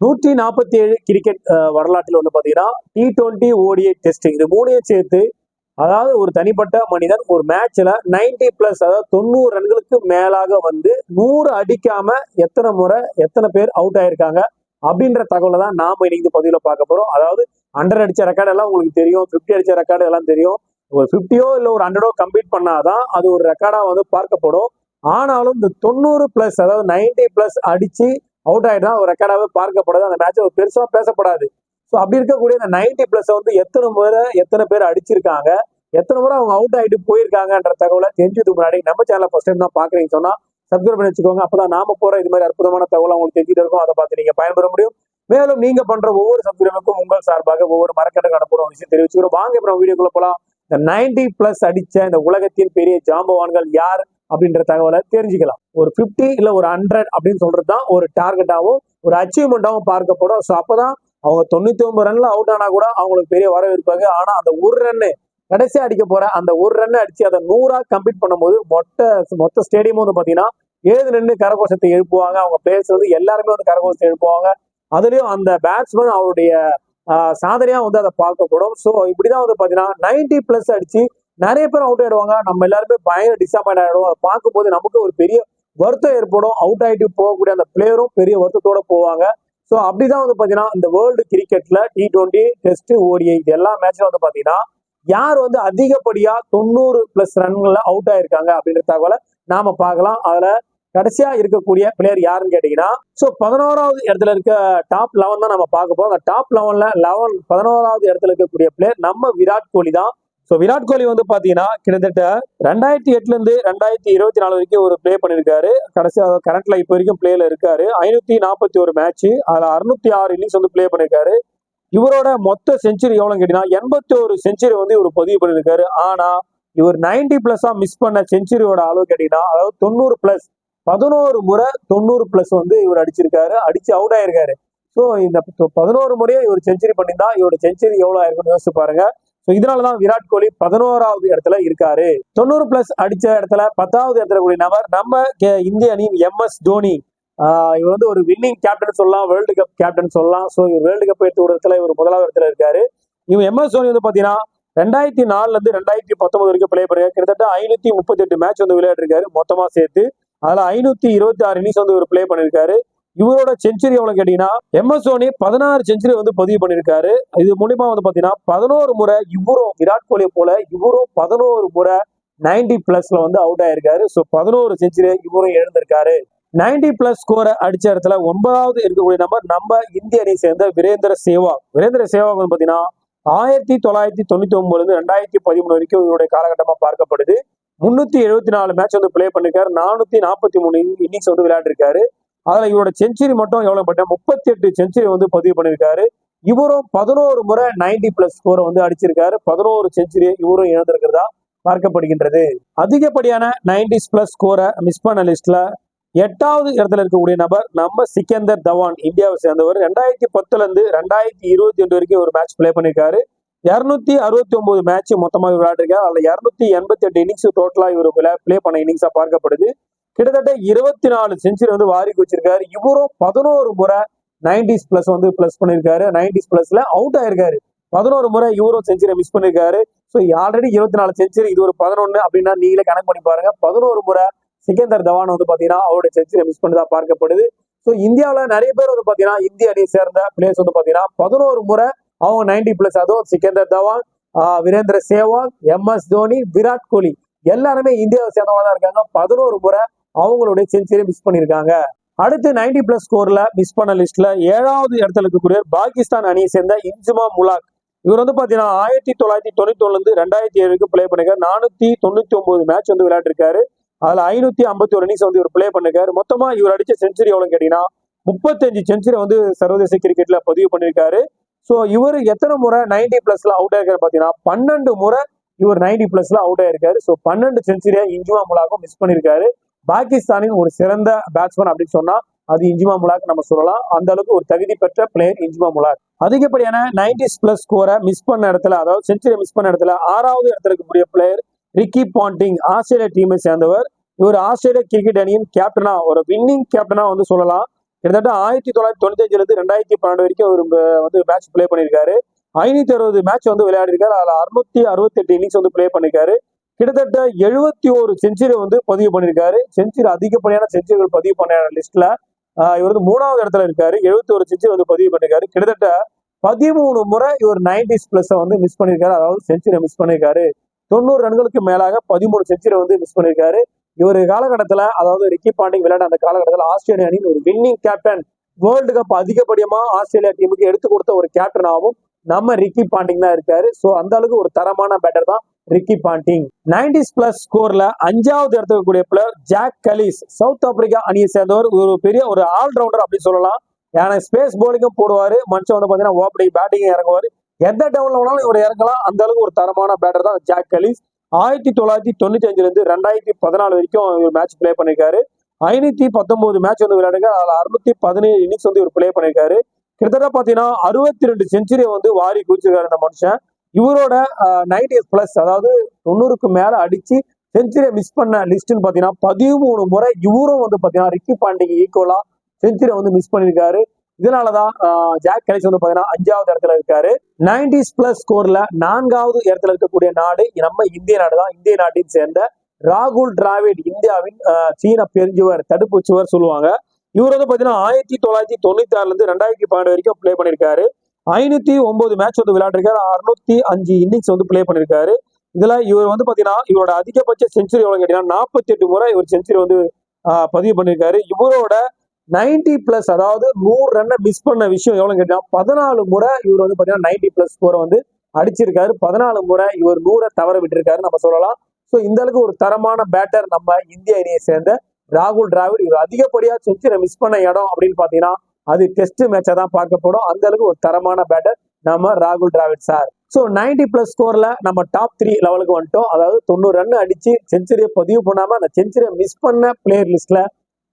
நூற்றி நாற்பத்தி ஏழு கிரிக்கெட் வரலாற்றில் வந்து பார்த்தீங்கன்னா டி டுவெண்ட்டி ஓடிஐ டெஸ்ட் இது மூணையும் சேர்த்து அதாவது ஒரு தனிப்பட்ட மனிதன் ஒரு மேட்ச்ல 90 பிளஸ் அதாவது தொண்ணூறு ரன்களுக்கு மேலாக வந்து நூறு அடிக்காம எத்தனை முறை எத்தனை பேர் அவுட் ஆயிருக்காங்க அப்படின்ற தகவலை தான் நாம இன்னைக்கு இந்த பதிவுல பார்க்க போறோம். அதாவது ஹண்ட்ரட் அடிச்ச ரெக்கார்டு எல்லாம் உங்களுக்கு தெரியும் 50 அடிச்ச ரெக்கார்டு எல்லாம் தெரியும். ஒரு ஃபிஃப்டியோ இல்லை ஒரு ஹண்ட்ரடோ கம்ப்ளீட் பண்ணாதான் அது ஒரு ரெக்கார்டா வந்து பார்க்கப்படும். ஆனாலும் இந்த தொண்ணூறு பிளஸ் அதாவது 90 பிளஸ் அடிச்சு அவுட் ஆயிட்டா ஒரு ரெக்கார்டாவே பார்க்கப்படாது. அந்த மேட்ச் ஒரு பெருசா பேசப்படாது. ஸோ அப்படி இருக்கக்கூடிய அந்த நைன்டி பிளஸ் வந்து எத்தனை முறை எத்தனை பேர் அடிச்சிருக்காங்க எத்தனை முறை அவங்க அவுட் ஆயிட்டு போயிருக்காங்கன்ற தகவலை தெரிஞ்சதுக்கு முன்னாடி நம்ம சேனலை ஃபர்ஸ்ட் டைம் தான் பாக்குறீங்க சொன்னா சப்ஸ்கிரைப் பண்ணி வச்சுக்கோங்க. அப்பதான் நாம போற இது மாதிரி அற்புதமான தகவலை உங்களுக்கு தெரிஞ்சுட்டு இருக்கும். அதை பார்த்து நீங்க பயன்பெற முடியும். மேலும் நீங்க பண்ற ஒவ்வொரு சப்ஸ்கிரைபருக்கும் உங்கள் சார்பாக ஒவ்வொரு மரக்கட்டை அனுப்புற விஷயம் தெரிவிச்சுக்கிறோம். வாங்க அப்புறம் நம்ம வீடியோக்குள்ள போலாம். இந்த 90 பிளஸ் அடிச்ச இந்த உலகத்தின் பெரிய ஜாம்பவான்கள் யார்? அப்படின்ற தகவலை தெரிஞ்சுக்கலாம். ஒரு ஃபிஃப்டி இல்லை ஒரு ஹண்ட்ரட் அப்படின்னு சொல்றது தான் ஒரு டார்கெட்டாகவும் ஒரு அச்சீவ்மெண்ட்டாகவும் பார்க்கப்படும். ஸோ அப்போதான் அவங்க தொண்ணூத்தி ஒன்பது ரன்ல அவுட் ஆனா கூட அவங்களுக்கு பெரிய வரவேற்பாங்க. ஆனா அந்த ஒரு ரன்னு கடைசியா அடிக்க போற அந்த ஒரு ரன் அடிச்சு அதை நூறா கம்ப்ளீட் பண்ணும்போது மொத்த மொத்த ஸ்டேடியம் வந்து பாத்தீங்கன்னா ஏழு நின்று கரகோஷத்தை எழுப்புவாங்க. அவங்க பிளேயர்ஸ் வந்து எல்லாருமே வந்து கரகோஷத்தை எழுப்புவாங்க. அதுலயும் அந்த பேட்ஸ்மேன் அவருடைய சாதனையா வந்து அதை பார்க்கப்படும். ஸோ இப்படிதான் வந்து பாத்தீங்கன்னா 90 பிளஸ் அடிச்சு நிறைய பேர் அவுட் ஆயிடுவாங்க. நம்ம எல்லாருமே பயங்கர டிசப்பாயிண்ட் ஆயிடுவோம். அதை பார்க்கும்போது நமக்கு ஒரு பெரிய வருத்தம் ஏற்படும். அவுட் ஆயிட்டு போகக்கூடிய அந்த பிளேயரும் பெரிய வருத்தத்தோட போவாங்க. ஸோ அப்படிதான் வந்து பாத்தீங்கன்னா இந்த வேர்ல்டு கிரிக்கெட்ல டி டுவெண்ட்டி டெஸ்ட் ஓடிஐ இது எல்லா மேட்ச்ல வந்து பாத்தீங்கன்னா யார் வந்து அதிகப்படியா தொண்ணூறு பிளஸ் ரன்கள்ல அவுட் ஆயிருக்காங்க அப்படின்ற தகவலை நாம பார்க்கலாம். அதுல கடைசியா இருக்கக்கூடிய பிளேயர் யாருன்னு கேட்டீங்கன்னா ஸோ பதினோராவது இடத்துல இருக்க டாப் லெவன் தான் நம்ம பார்க்க போறோம். அந்த டாப் லெவன்ல லெவன் பதினோராவது இடத்துல இருக்கக்கூடிய பிளேயர் நம்ம விராட் கோலி தான். ஸோ விராட் கோலி வந்து பாத்தீங்கன்னா கிட்டத்தட்ட ரெண்டாயிரத்தி எட்டுல இருந்து ரெண்டாயிரத்தி இருபத்தி நாலு வரைக்கும் ஒரு ப்ளே பண்ணியிருக்காரு கடைசியாக கரண்ட்ல இப்போ வரைக்கும் பிளேல இருக்காரு. ஐநூத்தி நாற்பத்தி ஒரு மேட்ச் அதுல அறுநூத்தி ஆறு இன்னிங்ஸ் வந்து ப்ளே பண்ணிருக்காரு. இவரோட மொத்த செஞ்சுரி எவ்வளவு கேட்டீங்கன்னா எண்பத்தி ஒரு செஞ்சுரி வந்து இவர் பதிவு பண்ணியிருக்காரு ஆனா இவர் நைன்டி ப்ளஸ்ஸாக மிஸ் பண்ண செஞ்சுரியோட அளவு கேட்டீங்கன்னா அதாவது தொண்ணூறு ப்ளஸ் பதினோரு முறை தொண்ணூறு ப்ளஸ் வந்து இவர் அடிச்சிருக்காரு. அடிச்சு அவுட் ஆயிருக்காரு. ஸோ இந்த பதினோரு முறையே இவர் செஞ்சுரி பண்ணியிருந்தா இவரோட செஞ்சுரி எவ்வளோ ஆயிருக்குன்னு யோசிச்சு பாருங்க. ஸோ இதனால தான் விராட் கோலி பதினோராவது இடத்துல இருக்காரு. தொண்ணூறு பிளஸ் அடிச்ச இடத்துல பத்தாவது இடத்துல கூடிய நபர் நம்ம கே- இந்திய அணியின் எம் எஸ் தோனி. இவர் வந்து ஒரு வின்னிங் கேப்டன் சொல்லலாம் வேர்ல்டு கப் கேப்டன் சொல்லலாம். ஸோ இவர் வேர்ல்டு கப் எடுத்து ஒரு இடத்துல இவர் முதலாவது இடத்துல இருக்காரு. இவர் எம் எஸ் தோனி வந்து பார்த்தீங்கன்னா ரெண்டாயிரத்தி நாலுல இருந்து ரெண்டாயிரத்தி பத்தொன்பது வரைக்கும் பிளே பண்ணிருக்காரு கிட்டத்தட்ட ஐநூத்தி முப்பத்தி எட்டு மேட்ச் வந்து விளையாடிருக்காரு மொத்தமா சேர்த்து. அதுல ஐநூத்தி இருபத்தி ஆறு இன்னிங்ஸ் வந்து இவர் பிளே பண்ணிருக்காரு. இவரோட செஞ்சுரி எவ்வளவு கேட்டீங்கன்னா எம் எஸ் தோனி பதினாறு செஞ்சுரி வந்து பதிவு பண்ணிருக்காரு இது மூலியமா வந்து பாத்தீங்கன்னா பதினோரு முறை இவரும் விராட் கோலி போல இவரும் பதினோரு முறை 90 பிளஸ்ல வந்து அவுட் ஆயிருக்காரு. ஸோ பதினோரு செஞ்சுரி இவரும் எழுந்திருக்காரு 90 பிளஸ் ஸ்கோரை அடிச்ச இடத்துல ஒன்பதாவது இருக்கக்கூடிய நம்பர் நம்ம இந்திய அணி சேர்ந்த வீரேந்திர சேவாக் வீரேந்திர சேவாக் வந்து பாத்தீங்கன்னா ஆயிரத்தி தொள்ளாயிரத்தி தொண்ணூத்தி ஒன்பதுல இருந்து ரெண்டாயிரத்தி பதிமூணு வரைக்கும் இவருடைய காலகட்டமா பார்க்கப்படுது. முன்னூத்தி எழுபத்தி நாலு மேட்ச் வந்து ப்ளே பண்ணிருக்காரு. நானூத்தி நாற்பத்தி மூணு இன்னிங்ஸ் வந்து விளையாடிருக்காரு. அதுல இவரோட செஞ்சுரி மட்டும் எவ்வளோ பண்ண முப்பத்தி எட்டு செஞ்சுரி வந்து பதிவு பண்ணிருக்காரு இவரும் பதினோரு முறை 90 பிளஸ் ஸ்கோரை வந்து அடிச்சிருக்காரு. பதினோரு செஞ்சுரி இவரும் இழந்திருக்கிறதா பார்க்கப்படுகின்றது. அதிகப்படியான 90s பிளஸ் ஸ்கோரை மிஸ் பண்ண லிஸ்ட்ல எட்டாவது இடத்துல இருக்கக்கூடிய நபர் நம்ம சிக்கந்தர் தவான் இந்தியாவை சேர்ந்தவர். ரெண்டாயிரத்தி பத்துல இருந்து ரெண்டாயிரத்தி இருபத்தி ரெண்டு வரைக்கும் ஒரு மேட்ச் ப்ளே பண்ணியிருக்காரு. இருநூத்தி அறுபத்தி ஒன்பது மேட்ச் மொத்தமாக விளையாடிருக்காரு. அதுல இருநூத்தி எண்பத்தி எட்டு இன்னிங்ஸ் டோட்டலா இவர் ப்ளே பண்ண இன்னிங்ஸாக பார்க்கப்படுது. கிட்டத்தட்ட இருபத்தி நாலு செஞ்சுரி வந்து வாரிக்கு வச்சிருக்காரு இவரும் பதினோரு முறை 90s பிளஸ் வந்து பிளஸ் பண்ணிருக்காரு. 90s பிளஸ்ல அவுட் ஆயிருக்காரு. பதினோரு முறை இவரும் செஞ்சுரி மிஸ் பண்ணியிருக்காரு ஸோ ஆல்ரெடி இருபத்தி நாலு செஞ்சுரி இது ஒரு பதினொன்னு அப்படின்னா நீங்களே கணக்கு பண்ணி பாருங்க. பதினோரு முறை சிக்கந்தர் தவான் வந்து பாத்தீங்கன்னா அவருடைய செஞ்சுரி மிஸ் பண்ணதா பார்க்கப்படுது. ஸோ இந்தியாவில் நிறைய பேர் வந்து பாத்தீங்கன்னா இந்திய அணியை சேர்ந்த பிளேயர்ஸ் வந்து பாத்தீங்கன்னா பதினோரு முறை அவங்க 90 பிளஸ் அதுவும் சிக்கந்தர் தவான் ஆஹ் வீரேந்திர சேவாக் எம் எஸ் தோனி விராட் கோலி எல்லாருமே இந்தியாவை சேர்ந்தவங்க தான் இருக்காங்க. பதினோரு முறை அவங்களுடைய செஞ்சுரி மிஸ் பண்ணியிருக்காங்க அடுத்து 90 பிளஸ் ஸ்கோர்ல மிஸ் பண்ண லிஸ்ட்ல ஏழாவது இடத்துல இருக்கக்கூடிய பாகிஸ்தான் அணியை சேர்ந்த இன்ஜுமா முலாக். இவர் வந்து பாத்தீங்கன்னா ஆயிரத்தி தொள்ளாயிரத்தி தொண்ணூத்தி ஒண்ணுல இருந்து ரெண்டாயிரத்தி ஏழுக்கு பிளே பண்ணிருக்காரு. நானூத்தி தொண்ணூத்தி ஒன்பது மேட்ச் வந்து விளையாடிருக்காரு. அதுல ஐநூத்தி ஐம்பத்தி ஒரு இன்னிங்ஸ் வந்து இவர் பிளே பண்ணிருக்காரு. மொத்தமா இவர் அடிச்ச செஞ்சுரி எவ்வளவு கேட்டீங்கன்னா முப்பத்தஞ்சு செஞ்சுரி வந்து சர்வதேச கிரிக்கெட்ல பதிவு பண்ணிருக்காரு. சோ இவர் எத்தனை முறை 90 பிளஸ்ல அவுட் ஆயிருக்காரு பாத்தீங்கன்னா பன்னெண்டு முறை இவர் 90 பிளஸ்ல அவுட் ஆயிருக்காரு. சோ பன்னெண்டு செஞ்சுரியா இஞ்சுமா முலாக்கும் மிஸ் பண்ணிருக்காரு. பாகிஸ்தானின் ஒரு சிறந்த பேட்ஸ்மேன் அப்படின்னு சொன்னா அது இஞ்சுமா முலாக் நம்ம சொல்லலாம். அந்த அளவுக்கு ஒரு தகுதி பெற்ற பிளேயர் இஞ்சுமா முலாக். அதிகப்படியான 90s பிளஸ் ஸ்கோரை மிஸ் பண்ண இடத்துல அதாவது செஞ்சுரி மிஸ் பண்ண இடத்துல ஆறாவது இடத்துல இருக்கக்கூடிய பிளேயர் ரிக்கி பாண்டிங் ஆஸ்திரேலியா டீமை சேர்ந்தவர். இவர் ஆஸ்திரேலிய கிரிக்கெட் அணியின் கேப்டனா ஒரு வின்னிங் கேப்டனா வந்து சொல்லலாம். கிட்டத்தட்ட ஆயிரத்தி தொள்ளாயிரத்தி தொண்ணூத்தி இருந்து ரெண்டாயிரத்தி பன்னெண்டு வரைக்கும் அவர் வந்து மேட்ச் ப்ளே பண்ணியிருக்காரு. ஐநூத்தி அறுபது மேட்ச் வந்து விளையாடிருக்காரு அதுல அறுநூத்தி அறுபத்தெட்டு இன்னிங்ஸ் வந்து பிளே பண்ணிருக்காரு கிட்டத்தட்ட எழுபத்தி ஒரு செஞ்சுரி வந்து பதிவு பண்ணியிருக்காரு. செஞ்சுரி அதிகப்படியான செஞ்சுரிகள் பதிவு பண்ண லிஸ்ட்ல இவர் வந்து மூணாவது இடத்துல இருக்காரு. எழுபத்தி ஒரு செஞ்சுரி வந்து பதிவு பண்ணியிருக்காரு. கிட்டத்தட்ட பதிமூணு முறை இவர் நைன்டிஸ் பிளஸ் வந்து மிஸ் பண்ணியிருக்காரு. அதாவது செஞ்சுரியை மிஸ் பண்ணியிருக்காரு. தொண்ணூறு ரன்களுக்கு மேலாக பதிமூணு செஞ்சுரி வந்து மிஸ் பண்ணியிருக்காரு. இவர் காலகட்டத்தில் அதாவது ரிக்கி பாண்டிங் விளையாட அந்த காலகட்டத்தில் ஆஸ்திரேலிய அணியின் ஒரு வின்னிங் கேப்டன் வேர்ல்டு கப் அதிகப்படியமா ஆஸ்திரேலியா டீமுக்கு எடுத்து கொடுத்த ஒரு கேப்டனாகவும் நம்ம ரிக்கி பாண்டிங் தான் இருக்காரு. ஸோ அந்த அளவுக்கு ஒரு தரமான பேட்டர் தான். ரிக்கி பாண்டிங் நைன்டிஸ் பிளஸ் ஸ்கோர்ல அஞ்சாவது இடத்துக்கு கூடிய player Jacques Kallis South Africa அணியை சேர்ந்தவர். ஒரு பெரிய ஒரு ஆல்ரவுண்டர் அப்படின்னு சொல்லலாம். ஏன்னா ஸ்பேஸ் போலிங்கும் போடுவாரு. மனுஷன் வந்து பாத்தீங்கன்னா ஓப்பனிங் பேட்டிங் இறங்குவாரு. எந்த டவுன்ல வேணாலும் இவர் இறங்கலாம். அந்த அளவுக்கு ஒரு தரமான பேட்டர் தான் ஜாக் கலீஸ் ஆயிரத்தி தொள்ளாயிரத்தி தொண்ணூத்தி அஞ்சுல இருந்து ரெண்டாயிரத்தி பதினாலு வரைக்கும் இவர் மேட்ச் ப்ளே பண்ணிருக்காரு. ஐநூத்தி பத்தொன்பது மேட்ச் வந்து விளையாடுங்க. அதுல அறுநூத்தி பதினேழு இன்னிங்ஸ் வந்து இவர் ப்ளே பண்ணிருக்காரு. கிட்டத்தட்ட பாத்தீங்கன்னா அறுபத்தி ரெண்டு செஞ்சுரியை வந்து வாரி குதிச்சிருக்காரு இந்த மனுஷன். இவரோட நைன்டி பிளஸ் அதாவது தொண்ணூறுக்கு மேல அடிச்சு செஞ்சுரியை மிஸ் பண்ண லிஸ்ட்னு பாத்தீங்கன்னா பதிமூணு முறை இவரும் வந்து பாத்தீங்கன்னா ரிக்கி பாண்டிக்கு ஈக்குவலா செஞ்சுரியை வந்து மிஸ் பண்ணிருக்காரு. இதனாலதான் ஜாக் கலிஸ் வந்து பாத்தீங்கன்னா அஞ்சாவது இடத்துல இருக்காரு. நைன்டிஸ் பிளஸ் ஸ்கோர்ல நான்காவது இடத்துல இருக்கக்கூடிய நாடு நம்ம இந்திய நாடு தான். இந்திய நாட்டின் சேர்ந்த ராகுல் டிராவிட் இந்தியாவின் சீன பெருஞ்சுவர் தடுப்பு சுவர் சொல்லுவாங்க. இவர் வந்து பாத்தீங்கன்னா ஆயிரத்தி தொள்ளாயிரத்தி தொண்ணூத்தி ஆறுல இருந்து ரெண்டாயிரத்தி பன்னெண்டு வரைக்கும் பிளே பண்ணிருக்காரு. ஐநூத்தி ஒன்பது மேட்ச் வந்து விளையாண்டிருக்காரு. அறுநூத்தி அஞ்சு இன்னிங்ஸ் வந்து ப்ளே பண்ணிருக்காரு. இதுல இவர் வந்து பாத்தீங்கன்னா இவரோட அதிகபட்ச செஞ்சுரி எவ்வளவு கேட்டீங்கன்னா நாற்பத்தி எட்டு முறை இவர் செஞ்சுரி வந்து பதிவு பண்ணிருக்காரு. இவரோட 90 பிளஸ் அதாவது நூறு ரன்னை மிஸ் பண்ண விஷயம் எவ்வளவு கேட்டீங்கன்னா பதினாலு முறை இவர் வந்து பாத்தீங்கன்னா நைன்டி பிளஸ் ஸ்கோரை வந்து அடிச்சிருக்காரு. பதினாலு முறை இவர் நூறை தவற விட்டிருக்காரு நம்ம சொல்லலாம். ஸோ இந்த அளவுக்கு ஒரு தரமான பேட்டர் நம்ம இந்திய அணியை சேர்ந்த ராகுல் டிராவிட் இவர் அதிகப்படியா செஞ்சுரை மிஸ் பண்ண இடம் அப்படின்னு பாத்தீங்கன்னா அது டெஸ்ட் மேட்சா தான் பார்க்கப்படும். அந்த அளவுக்கு ஒரு தரமான பேட்டர் நம்ம ராகுல் டிராவிட் சார் ஸோ 90 பிளஸ் ஸ்கோர்ல நம்ம டாப் த்ரீ லெவலுக்கு வந்துட்டோம். அதாவது தொண்ணூறு ரன் அடிச்சு செஞ்சுரியை பதிவு பண்ணாம அந்த செஞ்சுரியை மிஸ் பண்ண பிளேயர் லிஸ்ட்ல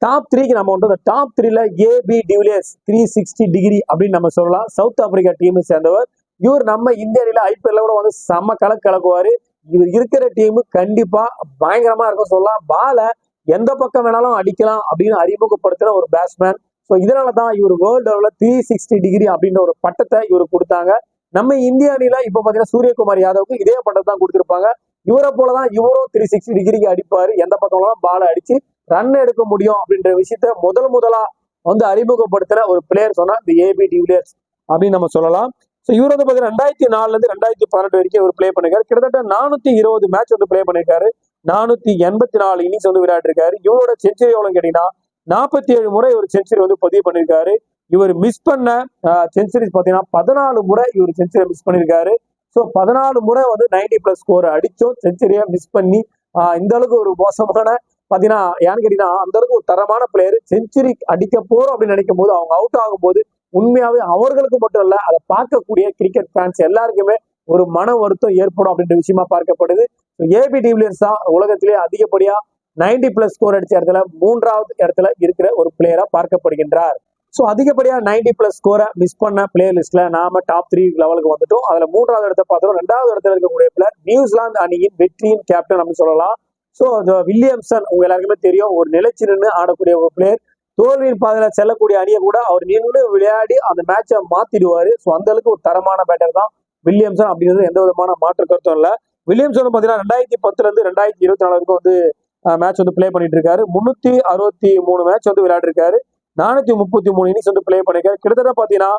டாப் த்ரீக்கு நம்ம வந்து அந்த டாப் த்ரீல AB de Villiers three sixty degree அப்படின்னு நம்ம சொல்லலாம். சவுத் ஆப்பிரிக்கா டீமை சேர்ந்தவர். இவர் நம்ம இந்திய அணியில ஐபிஎல்ல கூட வந்து செம்ம கலக்கு கலக்குவாரு. இவர் இருக்கிற டீமு கண்டிப்பா பயங்கரமா இருக்கும் சொல்லலாம். பால எந்த பக்கம் வேணாலும் அடிக்கலாம் அப்படின்னு அறிமுகப்படுத்துற ஒரு பேட்ஸ்மேன் ஸோ இதனால தான் இவர் வேர்ல்டு லெவலில் த்ரீ சிக்ஸ்டி டிகிரி அப்படின்ற ஒரு பட்டத்தை இவர் கொடுத்தாங்க. நம்ம இந்திய அணியில இப்போ பார்த்தீங்கன்னா சூரியகுமார் யாதவுக்கு இதே பட்டத்தை தான் கொடுத்துருப்பாங்க. இவரை போல தான் இவரும் த்ரீ சிக்ஸ்டி டிகிரிக்கு அடிப்பாரு. எந்த பக்கம்லாம் பாலை அடிச்சு ரன் எடுக்க முடியும் அப்படின்ற விஷயத்த முதல் முதலா வந்து அறிமுகப்படுத்துற ஒரு பிளேயர் சொன்னா இந்த ஏபி டிவிலியர்ஸ் அப்படின்னு நம்ம சொல்லலாம். ஸோ இவர் வந்து பார்த்தீங்கன்னா ரெண்டாயிரத்தி நாலுல இருந்து ரெண்டாயிரத்தி பன்னெண்டு வரைக்கும் இவர் பிளே பண்ணிருக்காரு. கிட்டத்தட்ட நானூத்தி இருபது மேட்ச் வந்து பிளே பண்ணிருக்காரு. நானூத்தி எண்பத்தி நாலு இன்னிங்ஸ் வந்து விளையாடிருக்காரு. இவரோட செஞ்சுரி எவ்வளவு கேட்டீங்கன்னா நாற்பத்தி ஏழு முறை இவர் செஞ்சுரி வந்து பதிவு பண்ணியிருக்காரு. இவர் மிஸ் பண்ண செஞ்சுரிஸ் பார்த்தீங்கன்னா பதினாலு முறை இவர் செஞ்சுரியை மிஸ் பண்ணிருக்காரு ஸோ பதினாலு முறை வந்து நைன்டி பிளஸ் ஸ்கோர் அடிச்சும் செஞ்சுரியை மிஸ் பண்ணி இந்த அளவுக்கு ஒரு மோசமான பார்த்தீங்கன்னா ஏன்னு கேட்டீங்கன்னா அந்த அளவுக்கு ஒரு தரமான பிளேயர் செஞ்சுரி அடிக்க போறோம் அப்படின்னு நினைக்கும் போது அவங்க அவுட் ஆகும்போது உண்மையாவே அவர்களுக்கு மட்டும் இல்ல அதை பார்க்கக்கூடிய கிரிக்கெட் ஃபேன்ஸ் எல்லாருக்குமே ஒரு மன வருத்தம் ஏற்படும் அப்படின்ற விஷயமா பார்க்கப்படுது. ஏபி டிவிலியர்ஸ் தான் உலகத்திலேயே அதிகப்படியா 90 பிளஸ் ஸ்கோர் அடிச்ச இடத்துல மூன்றாவது இடத்துல இருக்கிற ஒரு பிளேயரா பார்க்கப்படுகின்றார். ஸோ அதிகப்படியா 90 பிளஸ் ஸ்கோரை மிஸ் பண்ண பிளேயர் லிஸ்ட்ல நாம டாப் த்ரீ லெவலுக்கு வந்துட்டோம். அதுல மூன்றாவது இடத்த பார்த்தோம். ரெண்டாவது இடத்துல இருக்கக்கூடிய பிளேயர் நியூசிலாந்து அணியின் வெற்றியின் கேப்டன் அப்படின்னு சொல்லலாம். ஸோ வில்லியம்சன் உங்க எல்லாருக்குமே தெரியும். ஒரு நிலைச்சு நின்று ஆடக்கூடிய ஒரு பிளேயர் தோல்வியின் பாதையில செல்லக்கூடிய அணியை கூட அவர் நின்று விளையாடி அந்த மேட்சை மாத்திடுவாரு. ஸோ அந்த அளவுக்கு ஒரு தரமான பேட்டர் தான் வில்லியம்சன் அப்படிங்கிறது எந்த விதமான மாற்று கருத்தும் இல்ல. வில்லியம்சன் பார்த்தீங்கன்னா ரெண்டாயிரத்தி பத்துல இருந்து ரெண்டாயிரத்தி இருபத்தி நாலு வரைக்கும் வந்து மேட்ச் வந்து ப்ளே பண்ணிட்டு இருக்காரு முன்னூத்தி அறுபத்தி மூணு மேட்ச் வந்து விளையாடிருக்காரு. நானூத்தி முப்பத்தி மூணு இன்னிங்ஸ் வந்து ப்ளே பண்ணிருக்காரு. கிட்டத்தட்ட பாத்தீங்கன்னா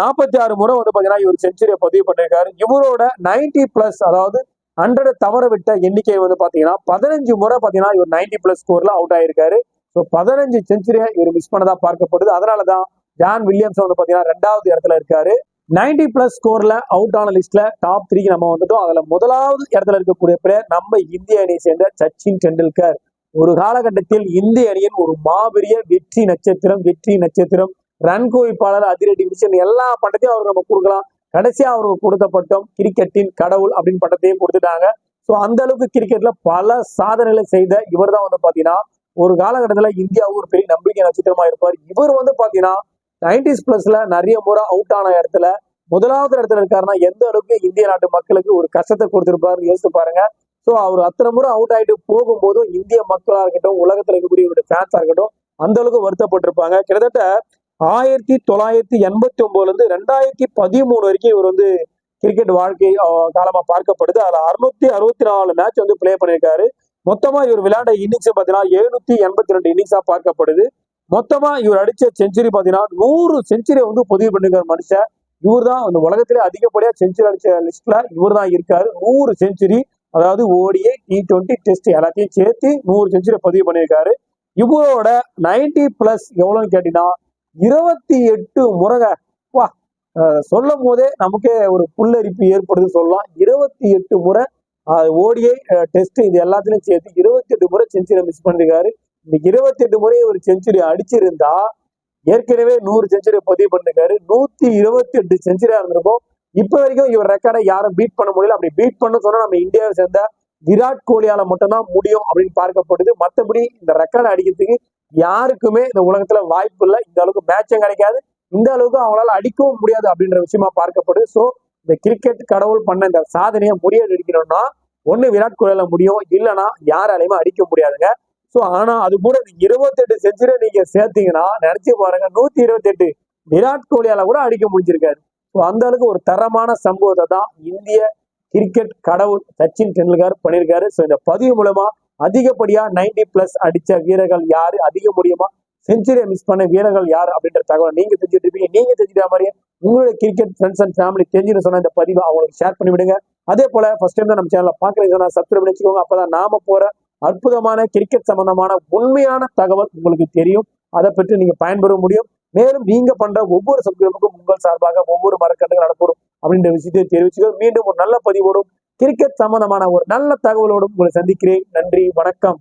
நாற்பத்தி ஆறு முறை வந்து பாத்தீங்கன்னா இவர் செஞ்சுரியை பதிவு பண்ணிருக்காரு. இவரோட 90 பிளஸ் அதாவது ஹண்ட்ரட் தவற விட்ட எண்ணிக்கை வந்து பாத்தீங்கன்னா பதினஞ்சு முறை பாத்தீங்கன்னா இவர் 90 பிளஸ் ஸ்கோர்ல அவுட் ஆயிருக்காரு. ஸோ பதினஞ்சு செஞ்சுரியை இவர் மிஸ் பண்ணதா பார்க்கப்படுது. அதனாலதான் ஜான் வில்லியம்ஸ் வந்து பாத்தீங்கன்னா ரெண்டாவது இடத்துல இருக்காரு. 90 பிளஸ் ஸ்கோர்ல அவுட் ஆன லிஸ்ட்ல டாப் த்ரீக்கு நம்ம வந்துட்டோம். அதுல முதலாவது இடத்துல இருக்கக்கூடிய பிளேயர் நம்ம இந்திய அணியை சேர்ந்த சச்சின் டெண்டுல்கர். ஒரு காலகட்டத்தில் இந்திய அணியின் ஒரு மாபெரிய வெற்றி நட்சத்திரம் வெற்றி நட்சத்திரம். ரன் குவிப்பாளர் அதிரடி விஷயம் எல்லா பட்டத்தையும் அவருக்கு நம்ம கொடுக்கலாம். கடைசியா அவருக்கு கொடுத்த பட்டம் கிரிக்கெட்டின் கடவுள் அப்படின்னு பட்டத்தையும் கொடுத்துட்டாங்க. ஸோ அந்த அளவுக்கு கிரிக்கெட்ல பல சாதனைகளை செய்த இவர் தான் வந்து பாத்தீங்கன்னா ஒரு காலகட்டத்துல இந்தியாவுக்கு ஒரு பெரிய நம்பிக்கை நட்சத்திரமா இருப்பார். இவர் வந்து பாத்தீங்கன்னா நைன்டிஸ் பிளஸ்ல நிறைய முறை அவுட் ஆன இடத்துல முதலாவது இடத்துல இருக்காருன்னா எந்த அளவுக்கு இந்திய நாட்டு மக்களுக்கு ஒரு கஷ்டத்தை கொடுத்துருப்பாரு யோசித்து பாருங்க. ஸோ அவர் அத்தனை முறை அவுட் ஆயிட்டு போகும்போதும் இந்திய மக்களாக இருக்கட்டும் உலகத்துல இருக்கக்கூடிய இவருடைய ஃபேன்ஸா இருக்கட்டும் அந்த அளவுக்கு வருத்தப்பட்டிருப்பாங்க. கிட்டத்தட்ட ஆயிரத்தி தொள்ளாயிரத்தி எண்பத்தி ஒன்பதுலேருந்து ரெண்டாயிரத்தி பதிமூணு வரைக்கும் இவர் வந்து கிரிக்கெட் வாழ்க்கை காலமாக காலமா பார்க்கப்படுது. அதில் அறுநூத்தி அறுபத்தி நாலு மேட்ச் வந்து ப்ளே பண்ணியிருக்காரு. மொத்தமாக இவர் விளையாண்ட இன்னிங்ஸ் பார்த்தீங்கன்னா எழுநூத்தி எண்பத்தி ரெண்டு இன்னிங்ஸா பார்க்கப்படுது. மொத்தமா இவர் அடிச்ச செஞ்சுரி பாத்தீங்கன்னா நூறு செஞ்சுரியை வந்து பதிவு பண்ணிருக்காரு மனுஷன். இவர் தான் இந்த உலகத்திலே அதிகப்படியா செஞ்சுரி அடிச்ச லிஸ்ட்ல இவர் தான் இருக்காரு. நூறு செஞ்சுரி அதாவது ஓடிஏ டி டுவெண்ட்டி டெஸ்ட் எல்லாத்தையும் சேர்த்து நூறு செஞ்சுரியை பதிவு பண்ணியிருக்காரு இவரோட 90 பிளஸ் எவ்வளவுன்னு கேட்டீங்கன்னா இருபத்தி எட்டு முறைங்க. வா சொல்லும் போதே நமக்கே ஒரு புல்லரிப்பு ஏற்படுதுன்னு சொல்லலாம். இருபத்தி எட்டு முறை ஓடிஐ டெஸ்ட் இது எல்லாத்துலயும் சேர்த்து இருபத்தி எட்டு முறை செஞ்சுரியை மிஸ் பண்ணிருக்காரு. இந்த இருபத்தி எட்டு முறை ஒரு செஞ்சுரி அடிச்சிருந்தா ஏற்கனவே நூறு செஞ்சுரி பதிவு பண்ணிருக்காரு. நூத்தி இருபத்தி எட்டு செஞ்சுரியா இருந்திருக்கும். இப்ப வரைக்கும் இவர் ரெக்கார்டை யாரும் பீட் பண்ண முடியல. அப்படி பீட் பண்ண சொன்னா நம்ம இந்தியாவை சேர்ந்த விராட் கோலியால மட்டும்தான் முடியும் அப்படின்னு பார்க்கப்படுது. மத்தபடி இந்த ரெக்கார்டை அடிக்கிறதுக்கு யாருக்குமே இந்த உலகத்துல வாய்ப்பு இல்லை. இந்த அளவுக்கு மேட்சும் கிடைக்காது. இந்த அளவுக்கு அவங்களால அடிக்கவும் முடியாது அப்படின்ற விஷயமா பார்க்கப்படுது. சோ இந்த கிரிக்கெட் கடவுள் பண்ண இந்த சாதனையை முறியடிக்கணும்னா ஒண்ணு விராட் கோலியால முடியும். இல்லைன்னா யாராலையுமே அடிக்க முடியாதுங்க. சோ ஆனா அது கூட இந்த இருபத்தெட்டு செஞ்சுரி நீங்க சேர்த்தீங்கன்னா நினைச்சு பாருங்க நூத்தி இருபத்தெட்டு விராட் கோலியால கூட அடிக்க முடிஞ்சிருக்காரு ஸோ அந்த அளவுக்கு ஒரு தரமான சம்பவத்தை தான் இந்திய கிரிக்கெட் கடவுள் சச்சின் டெண்டுல்கர் பண்ணியிருக்காரு. ஸோ இந்த பதிவு மூலமா அதிகப்படியா 90 பிளஸ் அடிச்ச வீரர்கள் யாரு? அதிக முடியுமா? செஞ்சுரியை மிஸ் பண்ண வீரர்கள் யார்? அப்படின்ற தகவலை நீங்க தெரிஞ்சுட்டு இருப்பீங்க. நீங்க தெரிஞ்சுட்ட மாதிரியே உங்களுடைய கிரிக்கெட் ஃப்ரெண்ட்ஸ் அண்ட் ஃபேமிலி தெரிஞ்சுன்னு சொன்ன இந்த பதிவை அவங்களுக்கு ஷேர் பண்ணி விடுங்க அதே போல ஃபர்ஸ்ட் டைம் தான் நம்ம சேனலை பாக்குறீங்கன்னா சப்ஸ்கிரைப் பண்ணி வச்சுக்கோங்க அப்பதான் நாம போற அற்புதமான கிரிக்கெட் சம்பந்தமான உண்மையான தகவல் உங்களுக்கு தெரியும். அதை பற்றி நீங்க பயன்பெற முடியும். மேலும் நீங்க பண்ற ஒவ்வொரு சப்ஸ்கிரைபுக்கும் உங்கள் சார்பாக ஒவ்வொரு மரக்கண்டுகள் நடப்போம் அப்படின்ற விஷயத்தை தெரிவிச்சுக்கோ மீண்டும் ஒரு நல்ல பதிவோடும் கிரிக்கெட் சம்பந்தமான ஒரு நல்ல தகவலோடும் உங்களை சந்திக்கிறேன். நன்றி வணக்கம்.